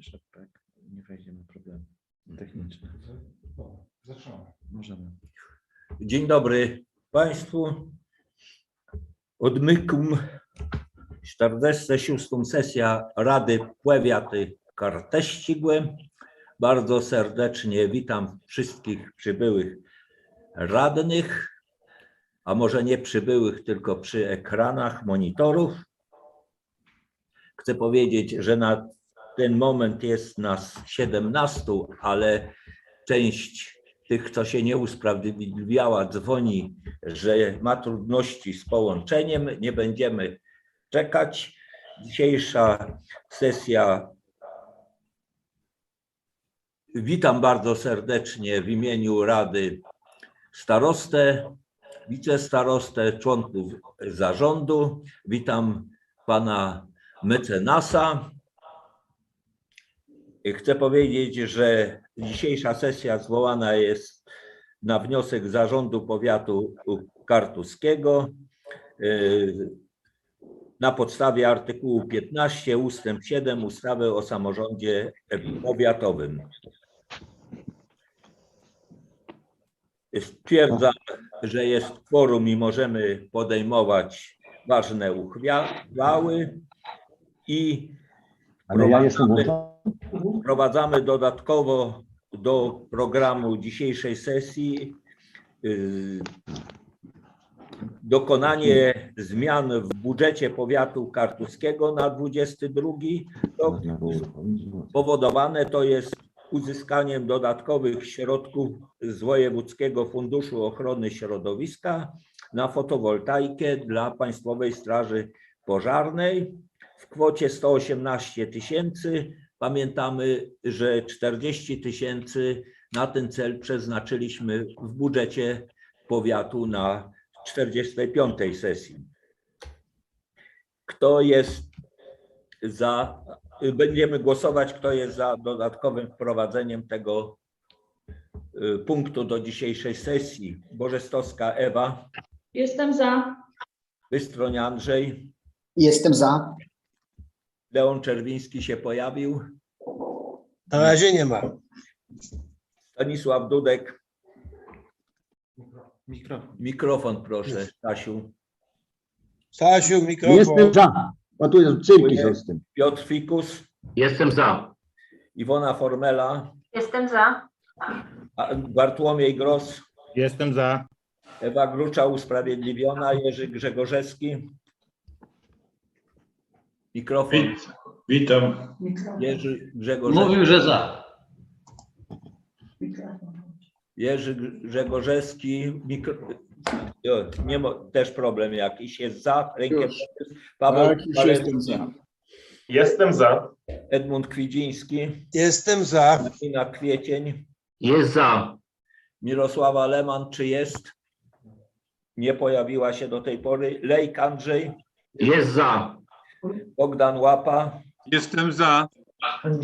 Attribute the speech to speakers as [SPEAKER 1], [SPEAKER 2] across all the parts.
[SPEAKER 1] że tak nie wejdziemy w problem techniczny.
[SPEAKER 2] Zaczynamy.
[SPEAKER 1] Możemy.
[SPEAKER 3] Dzień dobry Państwu. Odmykum 46. sesja Rady Powiaty Karteścigłe. Bardzo serdecznie witam wszystkich przybyłych radnych, a może nie przybyłych, tylko przy ekranach monitorów. Chcę powiedzieć, że na ten moment jest nas 17, ale część tych, co się nie usprawiedliwiała, dzwoni, że ma trudności z połączeniem. Nie będziemy czekać. Dzisiejsza sesja. Witam bardzo serdecznie w imieniu Rady starostę, wicestarostę, członków zarządu. Witam pana mecenasa. Chcę powiedzieć, że dzisiejsza sesja zwołana jest na wniosek Zarządu Powiatu Kartuskiego yy, na podstawie artykułu 15 ustęp 7 ustawy o samorządzie powiatowym. Stwierdzam, że jest kworum i możemy podejmować ważne uchwały i
[SPEAKER 4] Ale ja jestem
[SPEAKER 3] Wprowadzamy-
[SPEAKER 4] włączony.
[SPEAKER 3] Wprowadzamy dodatkowo do programu dzisiejszej sesji y, dokonanie zmian w budżecie powiatu kartuskiego na 22 rok. Powodowane to jest uzyskaniem dodatkowych środków z Wojewódzkiego Funduszu Ochrony Środowiska na fotowoltaikę dla Państwowej Straży Pożarnej w kwocie 118 tysięcy. Pamiętamy, że 40 tysięcy na ten cel przeznaczyliśmy w budżecie powiatu na 45 sesji. Kto jest za, będziemy głosować, kto jest za dodatkowym wprowadzeniem tego y, punktu do dzisiejszej sesji. Bożestowska Ewa,
[SPEAKER 5] Jestem za.
[SPEAKER 3] Wystroń Andrzej,
[SPEAKER 4] Jestem za.
[SPEAKER 3] Leon Czerwiński się pojawił,
[SPEAKER 6] Na razie nie ma.
[SPEAKER 3] Stanisław Dudek,
[SPEAKER 1] Mikrofon.
[SPEAKER 3] mikrofon proszę, Stasiu,
[SPEAKER 6] Stasiu, mikrofon.
[SPEAKER 4] Jestem za. O tu jest cyrki są z tym.
[SPEAKER 3] Piotr Fikus,
[SPEAKER 7] Jestem za.
[SPEAKER 3] Iwona Formela,
[SPEAKER 5] Jestem za.
[SPEAKER 3] a- Bartłomiej Gros,
[SPEAKER 8] Jestem za.
[SPEAKER 3] Ewa Grucza usprawiedliwiona, Jerzy Grzegorzewski. Mikrofon,
[SPEAKER 9] Wit, witam.
[SPEAKER 3] Jerzy Grzegorzewski.
[SPEAKER 7] Mówił, że za.
[SPEAKER 3] Jerzy Grzegorzewski, mikro... Nie też problem jakiś, jest za, rękę
[SPEAKER 2] Już.
[SPEAKER 3] Paweł
[SPEAKER 2] Tak, już jestem za.
[SPEAKER 9] Jestem za.
[SPEAKER 3] Edmund Kwidziński,
[SPEAKER 6] Jestem za.
[SPEAKER 3] Martina Kwiecień,
[SPEAKER 7] Jest za.
[SPEAKER 3] Mirosława Leman, czy jest? Nie pojawiła się do tej pory. Lejk Andrzej,
[SPEAKER 7] Jest za.
[SPEAKER 3] Bogdan Łapa,
[SPEAKER 9] Jestem za.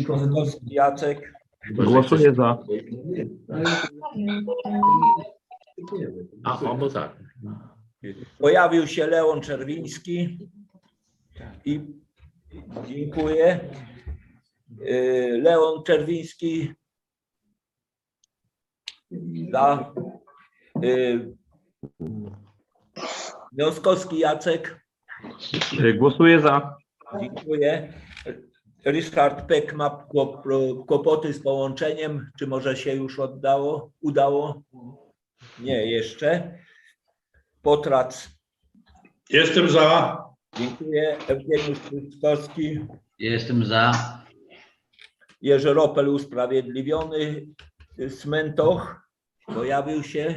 [SPEAKER 3] Kowalski Jacek,
[SPEAKER 8] Głosuję za.
[SPEAKER 7] A, o, bo tak.
[SPEAKER 3] Pojawił się Leon Czerwiński i dziękuję. Yy, Leon Czerwiński za. Yy, Wiązkowski Jacek,
[SPEAKER 8] Głosuję za.
[SPEAKER 3] dziękuję. Ryszard Peck ma kłop- kłopoty z połączeniem. Czy może się już oddało? Udało? Nie, jeszcze. Potrac
[SPEAKER 9] Jestem za.
[SPEAKER 3] Dziękuję. Eugeniusz Krzysztofski,
[SPEAKER 7] Jestem za.
[SPEAKER 3] Jerzy Ropel usprawiedliwiony, Smentoch pojawił się,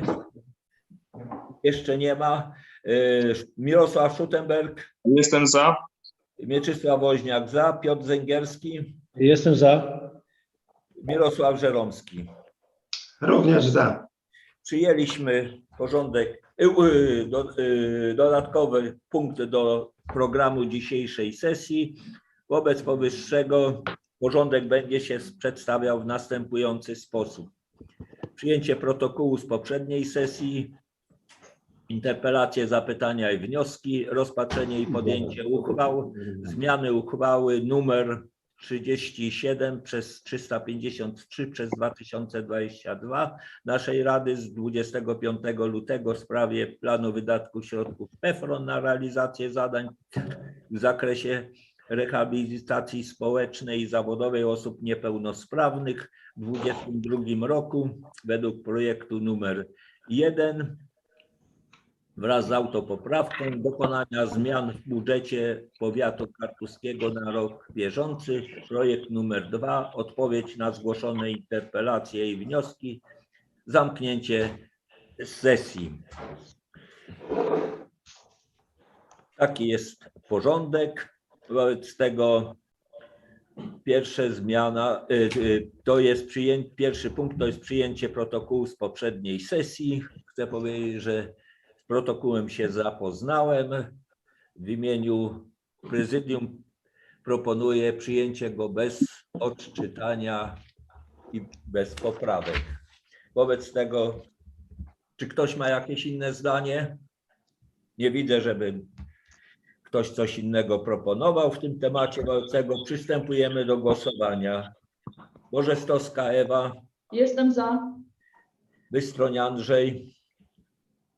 [SPEAKER 3] jeszcze nie ma, Mirosław Schutenberg,
[SPEAKER 9] Jestem za.
[SPEAKER 3] Mieczysław Woźniak za, Piotr Zęgierski,
[SPEAKER 6] Jestem za.
[SPEAKER 3] Mirosław Żeromski.
[SPEAKER 9] Również za.
[SPEAKER 3] Przyjęliśmy porządek, y, y, y, dodatkowy punkt do programu dzisiejszej sesji. Wobec powyższego porządek będzie się przedstawiał w następujący sposób. Przyjęcie protokołu z poprzedniej sesji, interpelacje, zapytania i wnioski, rozpatrzenie i podjęcie uchwał, zmiany uchwały numer 37 przez 353 przez 2022 naszej Rady z 25 lutego w sprawie planu wydatków środków PEFRON na realizację zadań w zakresie rehabilitacji społecznej i zawodowej osób niepełnosprawnych w 2022 roku według projektu numer 1 wraz z autopoprawką dokonania zmian w budżecie powiatu kartuskiego na rok bieżący. Projekt numer 2, odpowiedź na zgłoszone interpelacje i wnioski, zamknięcie sesji. Taki jest porządek. Wobec tego pierwsza zmiana y, y, to jest przyjęcie, pierwszy punkt to jest przyjęcie protokołu z poprzedniej sesji. Chcę powiedzieć, że protokołem się zapoznałem. W imieniu prezydium proponuję przyjęcie go bez odczytania i bez poprawek. Wobec tego, czy ktoś ma jakieś inne zdanie? Nie widzę, żeby ktoś coś innego proponował w tym temacie. Wobec tego przystępujemy do głosowania. Bożestowska Ewa,
[SPEAKER 5] Jestem za.
[SPEAKER 3] Wystroń Andrzej,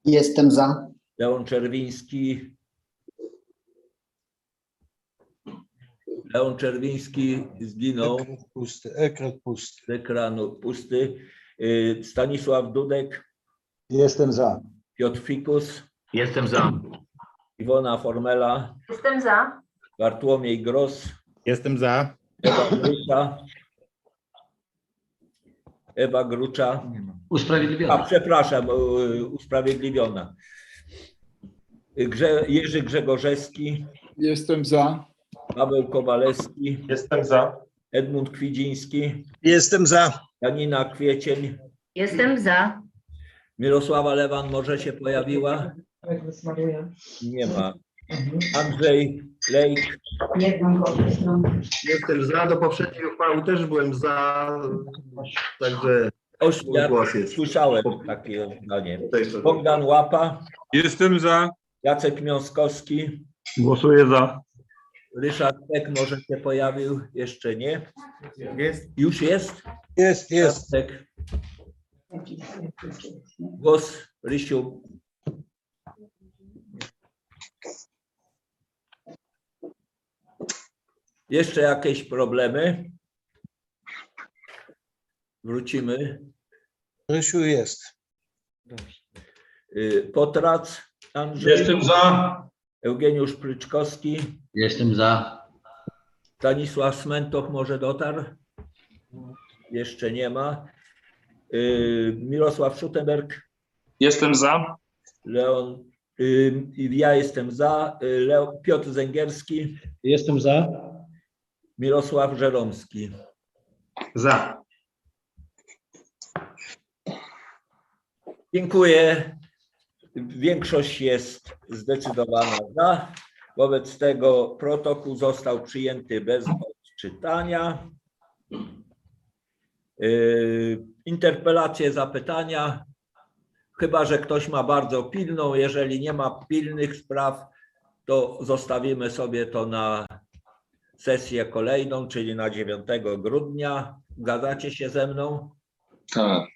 [SPEAKER 4] Jestem za.
[SPEAKER 3] Leon Czerwiński. Leon Czerwiński zginął
[SPEAKER 6] Ekran pusty, ekran pusty.
[SPEAKER 3] z ekranu pusty. Y, Stanisław Dudek,
[SPEAKER 4] Jestem za.
[SPEAKER 3] Piotr Fikus,
[SPEAKER 7] Jestem za.
[SPEAKER 3] Iwona Formela,
[SPEAKER 5] Jestem za.
[SPEAKER 3] Bartłomiej Gros,
[SPEAKER 8] Jestem za.
[SPEAKER 3] Ewa. Ewa Grucza.
[SPEAKER 1] Nie mam.
[SPEAKER 3] A
[SPEAKER 7] Usprawiedliwiona.
[SPEAKER 3] przepraszam, y, usprawiedliwiona. Grze, Jerzy Grzegorzewski,
[SPEAKER 9] Jestem za.
[SPEAKER 3] Paweł Kowalewski,
[SPEAKER 9] Jestem za.
[SPEAKER 3] Edmund Kwidziński,
[SPEAKER 6] Jestem za.
[SPEAKER 3] Janina Kwiecień,
[SPEAKER 5] Jestem za.
[SPEAKER 3] Mirosława Lewan może się pojawiła? Nie ma. Andrzej Lejk,
[SPEAKER 10] Jestem za, do poprzedniej uchwały też byłem za, także
[SPEAKER 3] Oświat,
[SPEAKER 10] głos jest.
[SPEAKER 3] słyszałem takie zdanie. Bogdan Łapa,
[SPEAKER 9] Jestem za.
[SPEAKER 3] Jacek Miąskowski,
[SPEAKER 8] Głosuję za.
[SPEAKER 3] Ryszard Peck może się pojawił, jeszcze nie.
[SPEAKER 1] Jest.
[SPEAKER 3] Już jest?
[SPEAKER 6] Jest, jest.
[SPEAKER 3] Jacek. Głos Rysiu. Jeszcze jakieś problemy? Wrócimy.
[SPEAKER 6] Rysiu jest.
[SPEAKER 3] Y, Potrac, Andrzej,
[SPEAKER 9] Jestem za.
[SPEAKER 3] Eugeniusz Pryczkowski,
[SPEAKER 7] Jestem za.
[SPEAKER 3] Stanisław Smentoch może dotarł? Jeszcze nie ma. Y, Mirosław Schutenberg,
[SPEAKER 9] Jestem za.
[SPEAKER 3] Leon, y, ja jestem za, y, Leo, Piotr Zęgierski,
[SPEAKER 6] Jestem za.
[SPEAKER 3] Mirosław Żeromski.
[SPEAKER 9] Za.
[SPEAKER 3] Dziękuję. Większość jest zdecydowana za. Wobec tego protokół został przyjęty bez odczytania. Yy, Interpelacje, zapytania. Chyba, że ktoś ma bardzo pilną. Jeżeli nie ma pilnych spraw, to zostawimy sobie to na sesję kolejną, czyli na 9 grudnia. Zgadzacie się ze mną?
[SPEAKER 9] Tak.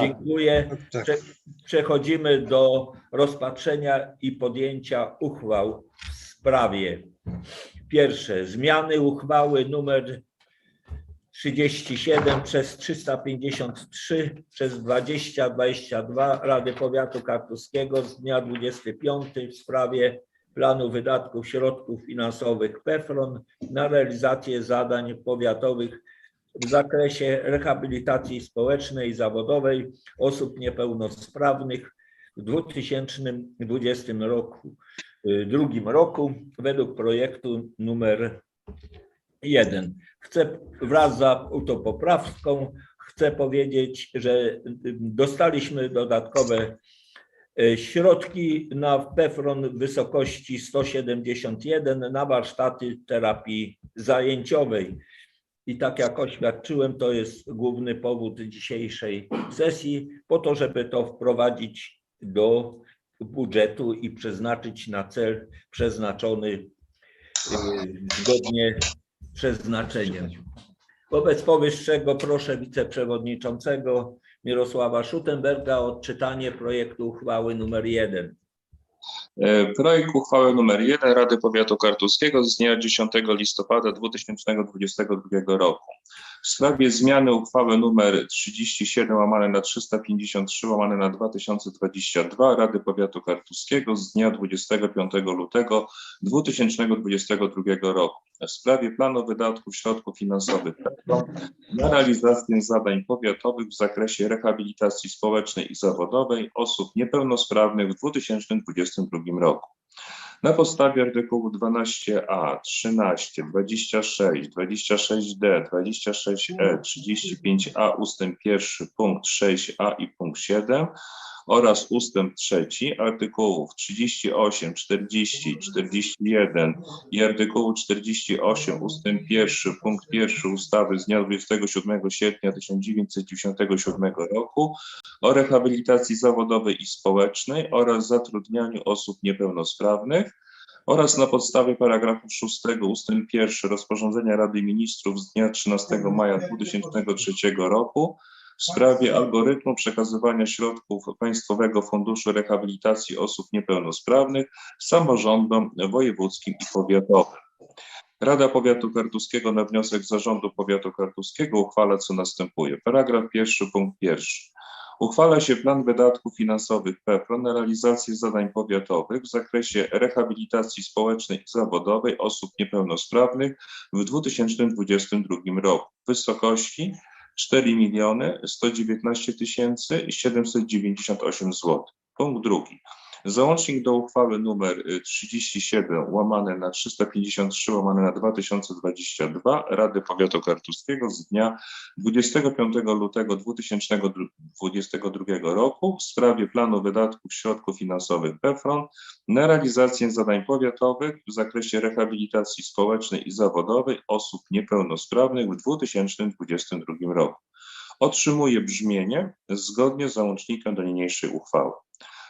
[SPEAKER 3] Dziękuję.
[SPEAKER 6] Tak.
[SPEAKER 3] Prze- Przechodzimy do rozpatrzenia i podjęcia uchwał w sprawie. Pierwsze, zmiany uchwały numer 37 przez 353 przez 2022 Rady Powiatu Kartuskiego z dnia 25 w sprawie planu wydatków środków finansowych PEFRON na realizację zadań powiatowych w zakresie rehabilitacji społecznej i zawodowej osób niepełnosprawnych w 2020 roku, y, drugim roku według projektu numer 1. Chcę wraz z autopoprawką chcę powiedzieć, że y, dostaliśmy dodatkowe środki na PEFRON w wysokości 171 na warsztaty terapii zajęciowej. I tak jak oświadczyłem, to jest główny powód dzisiejszej sesji, po to, żeby to wprowadzić do budżetu i przeznaczyć na cel przeznaczony y, zgodnie przeznaczeniem. Wobec powyższego proszę wiceprzewodniczącego Mirosława Schutenberga odczytanie projektu uchwały numer 1.
[SPEAKER 9] E, Projekt uchwały nr 1 Rady Powiatu Kartuskiego z dnia 10 listopada 2022 roku w sprawie zmiany uchwały nr 37 łamane na 353 łamane na 2022 Rady Powiatu Kartuskiego z dnia 25 lutego 2022 roku w sprawie planu wydatków środków finansowych na realizację zadań powiatowych w zakresie rehabilitacji społecznej i zawodowej osób niepełnosprawnych w 2022 roku. Na podstawie artykułów 12a, 13, 26, 26d, 26e, 35a ustęp 1, punkt 6a i punkt 7 oraz ustęp 3 artykułów 38, 40, 41 i artykułu 48 ustęp 1 punkt 1 ustawy z dnia 27 sierpnia 1997 roku o rehabilitacji zawodowej i społecznej oraz zatrudnianiu osób niepełnosprawnych oraz na podstawie paragrafu 6 ustęp 1 rozporządzenia Rady Ministrów z dnia 13 maja 2003 roku w sprawie algorytmu przekazywania środków Państwowego Funduszu Rehabilitacji Osób Niepełnosprawnych samorządom wojewódzkim i powiatowym. Rada Powiatu Kartuskiego na wniosek Zarządu Powiatu Kartuskiego uchwala co następuje. Paragraf pierwszy, punkt pierwszy. Uchwala się plan wydatków finansowych PFRON na realizację zadań powiatowych w zakresie rehabilitacji społecznej i zawodowej osób niepełnosprawnych w 2022 roku w wysokości 4 miliony 119 tysięcy 798 zł. Punkt drugi. Załącznik do uchwały nr 37 łamane na 353 łamane na 2022 Rady Powiatu Kartuskiego z dnia 25 lutego 2022 roku w sprawie planu wydatków środków finansowych PFRON na realizację zadań powiatowych w zakresie rehabilitacji społecznej i zawodowej osób niepełnosprawnych w 2022 roku. Otrzymuje brzmienie zgodnie z załącznikiem do niniejszej uchwały.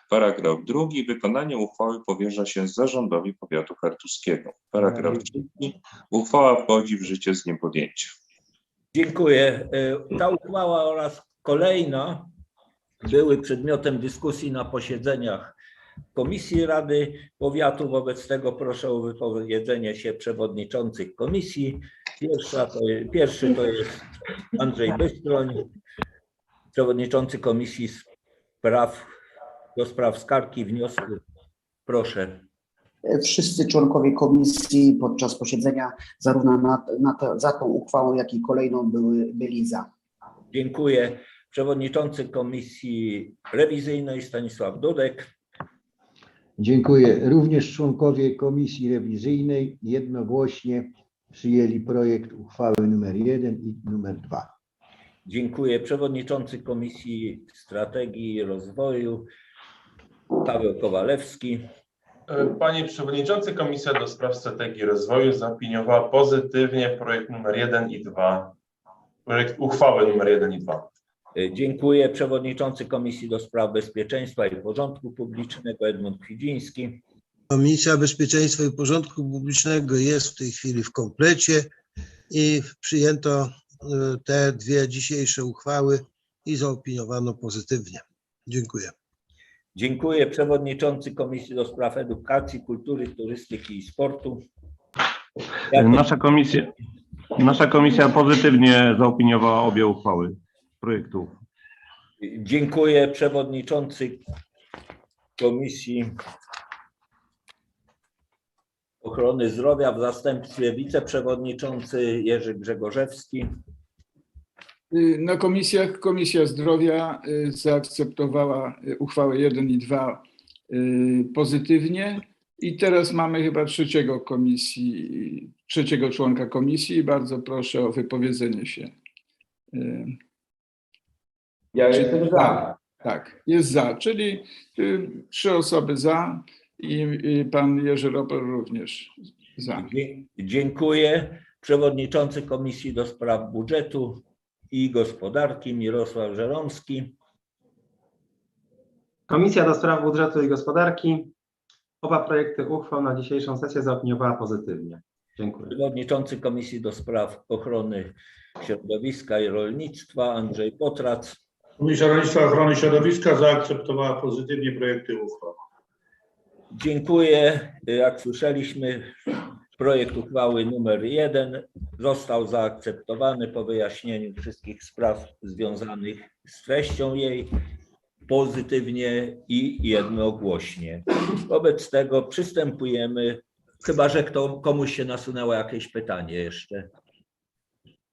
[SPEAKER 9] Paragraf drugi. Wykonanie uchwały powierza się zarządowi powiatu kartuskiego. Paragraf trzeci. Uchwała wchodzi w życie z dniem podjęcia.
[SPEAKER 3] Dziękuję. E, Ta uchwała oraz kolejna były przedmiotem dyskusji na posiedzeniach Komisji Rady Powiatu. Wobec tego proszę o wypowiedzenie się przewodniczących komisji. Pierwsza to, pierwszy to jest Andrzej Bystroń, przewodniczący Komisji Spraw do spraw skargi i wniosków. Proszę.
[SPEAKER 4] Wszyscy członkowie komisji podczas posiedzenia zarówno na, na to, za tą uchwałą, jak i kolejną były, byli za.
[SPEAKER 3] Dziękuję. Przewodniczący Komisji Rewizyjnej Stanisław Dudek.
[SPEAKER 11] Dziękuję. Również członkowie Komisji Rewizyjnej jednogłośnie przyjęli projekt uchwały numer 1 i numer 2.
[SPEAKER 3] Dziękuję. Przewodniczący Komisji Strategii i Rozwoju Paweł Kowalewski.
[SPEAKER 12] Panie Przewodniczący, Komisja do Spraw Strategii Rozwoju zaopiniowała pozytywnie projekt numer 1 i 2, projekt uchwały numer 1 i 2.
[SPEAKER 3] Dziękuję. Przewodniczący Komisji do Spraw Bezpieczeństwa i Porządku Publicznego Edmund Kwidziński.
[SPEAKER 6] Komisja Bezpieczeństwa i Porządku Publicznego jest w tej chwili w komplecie i przyjęto e, te dwie dzisiejsze uchwały i zaopiniowano pozytywnie. Dziękuję.
[SPEAKER 3] Dziękuję. Przewodniczący Komisji do Spraw Edukacji, Kultury, Turystyki i Sportu.
[SPEAKER 8] Nasza komisja, nasza komisja pozytywnie zaopiniowała obie uchwały projektów.
[SPEAKER 3] Dziękuję. Przewodniczący Komisji Ochrony Zdrowia w zastępstwie wiceprzewodniczący Jerzy Grzegorzewski.
[SPEAKER 13] Y, Na komisjach Komisja Zdrowia y, zaakceptowała y, uchwałę 1 i 2 y, pozytywnie i teraz mamy chyba trzeciego komisji, trzeciego członka komisji. Bardzo proszę o wypowiedzenie się.
[SPEAKER 10] Ja
[SPEAKER 13] Czy-
[SPEAKER 10] jestem za.
[SPEAKER 13] Tak, jest za, czyli trzy osoby za i, i pan Jerzy Roper również za.
[SPEAKER 3] Dziękuję. Przewodniczący Komisji do Spraw Budżetu i Gospodarki Mirosław Żeromski.
[SPEAKER 14] Komisja do Spraw Budżetu i Gospodarki oba projekty uchwał na dzisiejszą sesję zaopiniowała pozytywnie.
[SPEAKER 7] Dziękuję.
[SPEAKER 3] Przewodniczący Komisji do Spraw Ochrony Środowiska i Rolnictwa Andrzej Potrac.
[SPEAKER 2] Komisja Rolnictwa i Ochrony Środowiska zaakceptowała pozytywnie projekty uchwał.
[SPEAKER 3] Dziękuję. Jak słyszeliśmy, projekt uchwały numer jeden został zaakceptowany po wyjaśnieniu wszystkich spraw związanych z treścią jej pozytywnie i jednogłośnie. Wobec tego przystępujemy, chyba że kto, komuś się nasunęło jakieś pytanie jeszcze.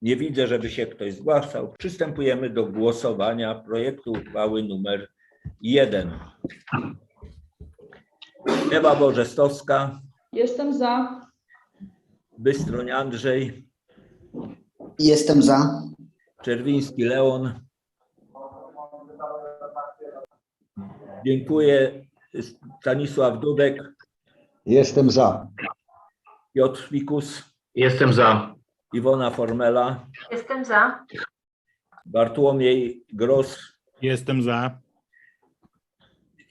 [SPEAKER 3] Nie widzę, żeby się ktoś zgłaszał. Przystępujemy do głosowania projektu uchwały numer jeden. Ewa Bożestowska,
[SPEAKER 5] Jestem za.
[SPEAKER 3] Bystroń Andrzej,
[SPEAKER 4] Jestem za.
[SPEAKER 3] Czerwiński Leon. Dziękuję. Stanisław Dudek,
[SPEAKER 11] Jestem za.
[SPEAKER 3] Piotr Fikus,
[SPEAKER 7] Jestem za.
[SPEAKER 3] Iwona Formela,
[SPEAKER 5] Jestem za.
[SPEAKER 3] Bartłomiej Gros,
[SPEAKER 2] Jestem za.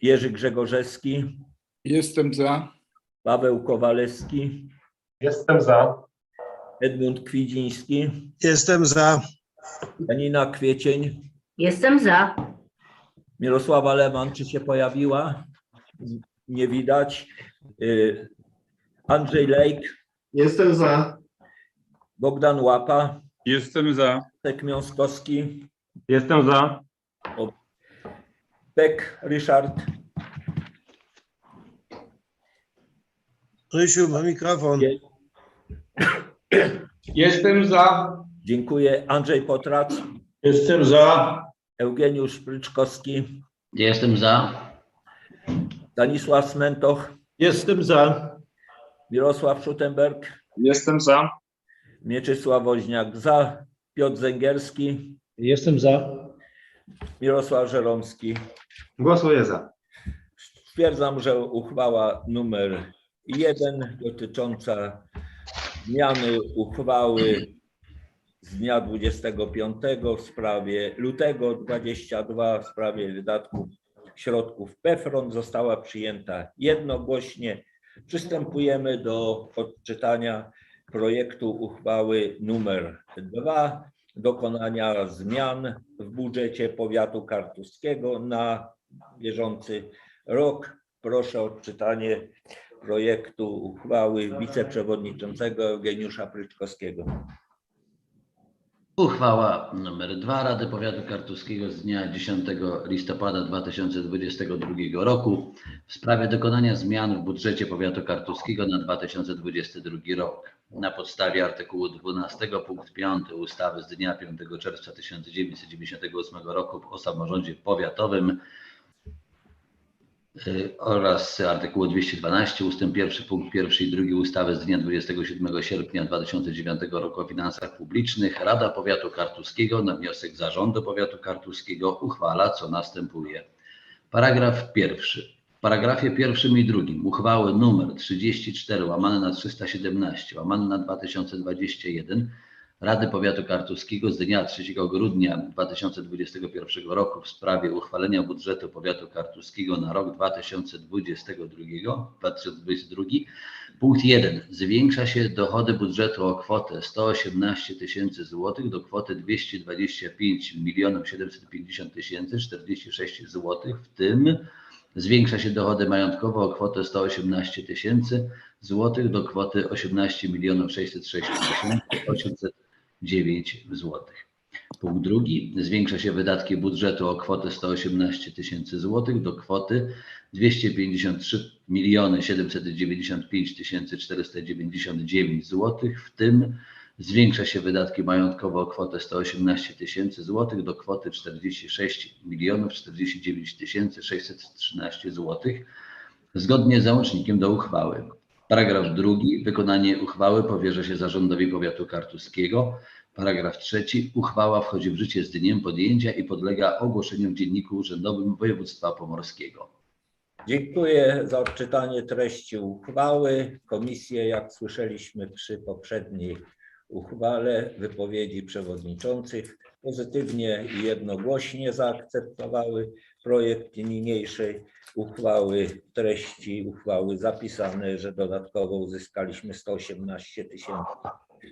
[SPEAKER 3] Jerzy Grzegorzewski,
[SPEAKER 13] Jestem za.
[SPEAKER 3] Paweł Kowalewski,
[SPEAKER 12] Jestem za.
[SPEAKER 3] Edmund Kwidziński,
[SPEAKER 6] Jestem za.
[SPEAKER 3] Janina Kwiecień,
[SPEAKER 5] Jestem za.
[SPEAKER 3] Mirosława Leman, czy się pojawiła? Nie widać. Y, Andrzej Lejk,
[SPEAKER 10] Jestem za.
[SPEAKER 3] Bogdan Łapa,
[SPEAKER 2] Jestem za.
[SPEAKER 3] Tek Miąskowski,
[SPEAKER 8] Jestem za.
[SPEAKER 3] Beck Ryszard,
[SPEAKER 6] Rysiu, ma mikrofon.
[SPEAKER 10] Jestem za.
[SPEAKER 3] dziękuję. Andrzej Potrac,
[SPEAKER 2] Jestem za.
[SPEAKER 3] Eugeniusz Pryczkowski,
[SPEAKER 7] Jestem za.
[SPEAKER 3] Stanisław Smentoch,
[SPEAKER 2] Jestem za.
[SPEAKER 3] Mirosław Schutenberg,
[SPEAKER 9] Jestem za.
[SPEAKER 3] Mieczysław Woźniak za, Piotr Zęgierski,
[SPEAKER 11] Jestem za.
[SPEAKER 3] Mirosław Żeromski.
[SPEAKER 10] Głosuję za.
[SPEAKER 3] Stwierdzam, że uchwała numer jeden dotycząca zmiany uchwały z dnia 25 w sprawie lutego 22 w sprawie wydatków środków PFRON została przyjęta jednogłośnie. Przystępujemy do odczytania projektu uchwały numer 2 dokonania zmian w budżecie powiatu kartuskiego na bieżący rok. Proszę o odczytanie projektu uchwały wiceprzewodniczącego Eugeniusza Pryczkowskiego.
[SPEAKER 7] Uchwała nr 2 Rady Powiatu Kartuskiego z dnia 10 listopada 2022 roku w sprawie dokonania zmian w budżecie Powiatu Kartuskiego na 2022 rok. Na podstawie artykułu 12 punkt 5 ustawy z dnia 5 czerwca 1998 roku o samorządzie powiatowym oraz artykułu 212 ustęp 1 punkt 1 i 2 ustawy z dnia 27 sierpnia 2009 roku o finansach publicznych Rada Powiatu Kartuskiego na wniosek Zarządu Powiatu Kartuskiego uchwala co następuje. Paragraf pierwszy. W paragrafie pierwszym i drugim uchwały nr 34 łamane na 317 łamane na 2021 Rady Powiatu Kartuskiego z dnia 3 grudnia 2021 roku w sprawie uchwalenia budżetu Powiatu Kartuskiego na rok 2022, 2022 punkt 1. Zwiększa się dochody budżetu o kwotę 118 tysięcy złotych do kwoty 225 750 046 złotych, w tym Zwiększa się dochody majątkowe o kwotę 118 tysięcy złotych do kwoty 18 606 800 9 zł. Punkt drugi. Zwiększa się wydatki budżetu o kwotę 118 tysięcy złotych do kwoty 253 miliony 795 tysięcy 499 złotych, w tym zwiększa się wydatki majątkowe o kwotę 118 tysięcy złotych do kwoty 46 milionów 49 tysięcy 613 złotych zgodnie z załącznikiem do uchwały. Paragraf drugi. Wykonanie uchwały powierza się zarządowi powiatu kartuskiego. Paragraf trzeci. Uchwała wchodzi w życie z dniem podjęcia i podlega ogłoszeniu w Dzienniku Urzędowym Województwa Pomorskiego.
[SPEAKER 3] Dziękuję za odczytanie treści uchwały. Komisje, jak słyszeliśmy przy poprzedniej uchwale, wypowiedzi przewodniczących, pozytywnie i jednogłośnie zaakceptowały projekt niniejszej uchwały. Treści uchwały zapisane, że dodatkowo uzyskaliśmy 118 tysięcy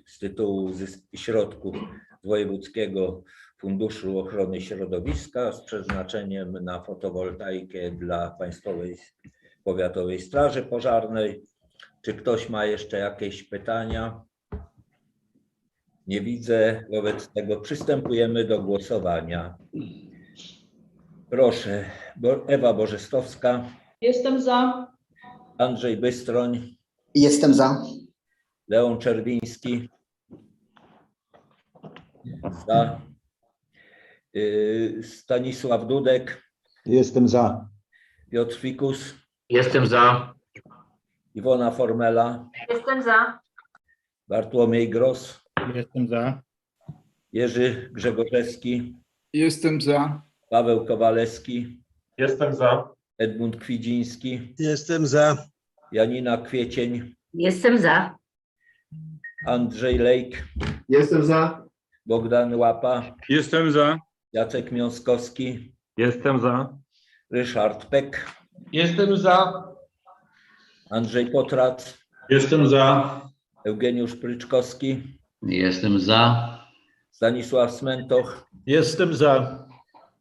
[SPEAKER 3] z tytułu środków Wojewódzkiego Funduszu Ochrony Środowiska z przeznaczeniem na fotowoltaikę dla Państwowej Powiatowej Straży Pożarnej. Czy ktoś ma jeszcze jakieś pytania? Nie widzę, wobec tego przystępujemy do głosowania. Proszę, Ewa Bożestowska,
[SPEAKER 5] Jestem za.
[SPEAKER 3] Andrzej Bystroń,
[SPEAKER 4] Jestem za.
[SPEAKER 3] Leon Czerwiński. Za. Y, Stanisław Dudek,
[SPEAKER 11] Jestem za.
[SPEAKER 3] Piotr Fikus,
[SPEAKER 10] Jestem za.
[SPEAKER 3] Iwona Formela,
[SPEAKER 5] Jestem za.
[SPEAKER 3] Bartłomiej Gros,
[SPEAKER 10] Jestem za.
[SPEAKER 3] Jerzy Grzegorzewski,
[SPEAKER 13] Jestem za.
[SPEAKER 3] Paweł Kowalewski,
[SPEAKER 12] Jestem za.
[SPEAKER 3] Edmund Kwidziński,
[SPEAKER 6] Jestem za.
[SPEAKER 3] Janina Kwiecień,
[SPEAKER 5] Jestem za.
[SPEAKER 3] Andrzej Lejk,
[SPEAKER 10] Jestem za.
[SPEAKER 3] Bogdan Łapa,
[SPEAKER 8] Jestem za.
[SPEAKER 3] Jacek Miąskowski,
[SPEAKER 8] Jestem za.
[SPEAKER 3] Ryszard Peck,
[SPEAKER 10] Jestem za.
[SPEAKER 3] Andrzej Potrat,
[SPEAKER 2] Jestem za.
[SPEAKER 3] Eugeniusz Pryczkowski,
[SPEAKER 7] Jestem za.
[SPEAKER 3] Stanisław Smentoch,
[SPEAKER 10] Jestem za.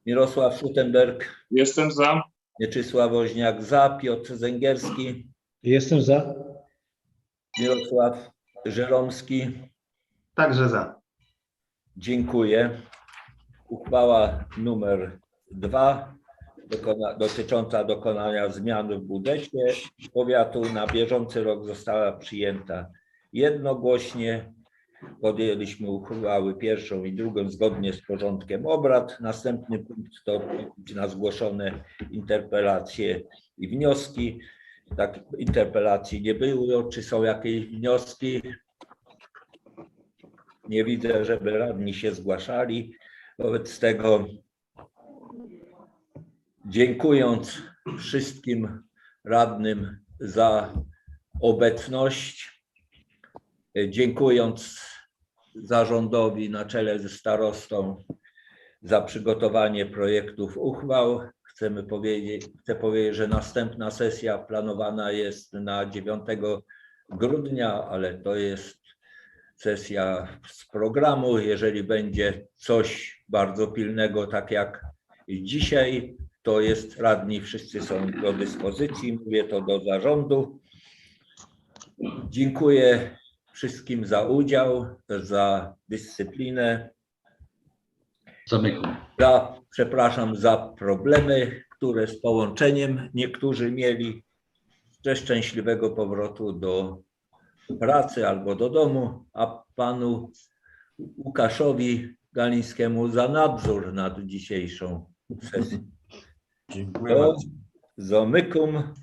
[SPEAKER 3] Mirosław Schutenberg,
[SPEAKER 9] Jestem za.
[SPEAKER 3] Mieczysław Woźniak za, Piotr Zęgierski,
[SPEAKER 10] Jestem za.
[SPEAKER 3] Mirosław Żeromski.
[SPEAKER 10] Także za.
[SPEAKER 3] Dziękuję. Uchwała numer dwa dokona, dotycząca dokonania zmian w budżecie powiatu na bieżący rok została przyjęta jednogłośnie. Podjęliśmy uchwały pierwszą i drugą zgodnie z porządkiem obrad. Następny punkt to na zgłoszone interpelacje i wnioski. Tak, interpelacji nie było. Czy są jakieś wnioski? Nie widzę, żeby radni się zgłaszali. Wobec tego dziękując wszystkim radnym za obecność, dziękując zarządowi na czele ze starostą za przygotowanie projektów uchwał. Chcemy powiedzieć, chcę powiedzieć, że następna sesja planowana jest na 9 grudnia, ale to jest sesja z programu. Jeżeli będzie coś bardzo pilnego, tak jak dzisiaj, to jest radni, wszyscy są do dyspozycji. Mówię to do zarządu. Dziękuję wszystkim za udział, za dyscyplinę.
[SPEAKER 7] Zamykam.
[SPEAKER 3] Za, przepraszam za problemy, które z połączeniem niektórzy mieli. Ze szczęśliwego powrotu do pracy albo do domu, a panu Łukaszowi Galińskiemu za nadzór nad dzisiejszą sesją.
[SPEAKER 12] Dziękuję
[SPEAKER 3] Do zamykum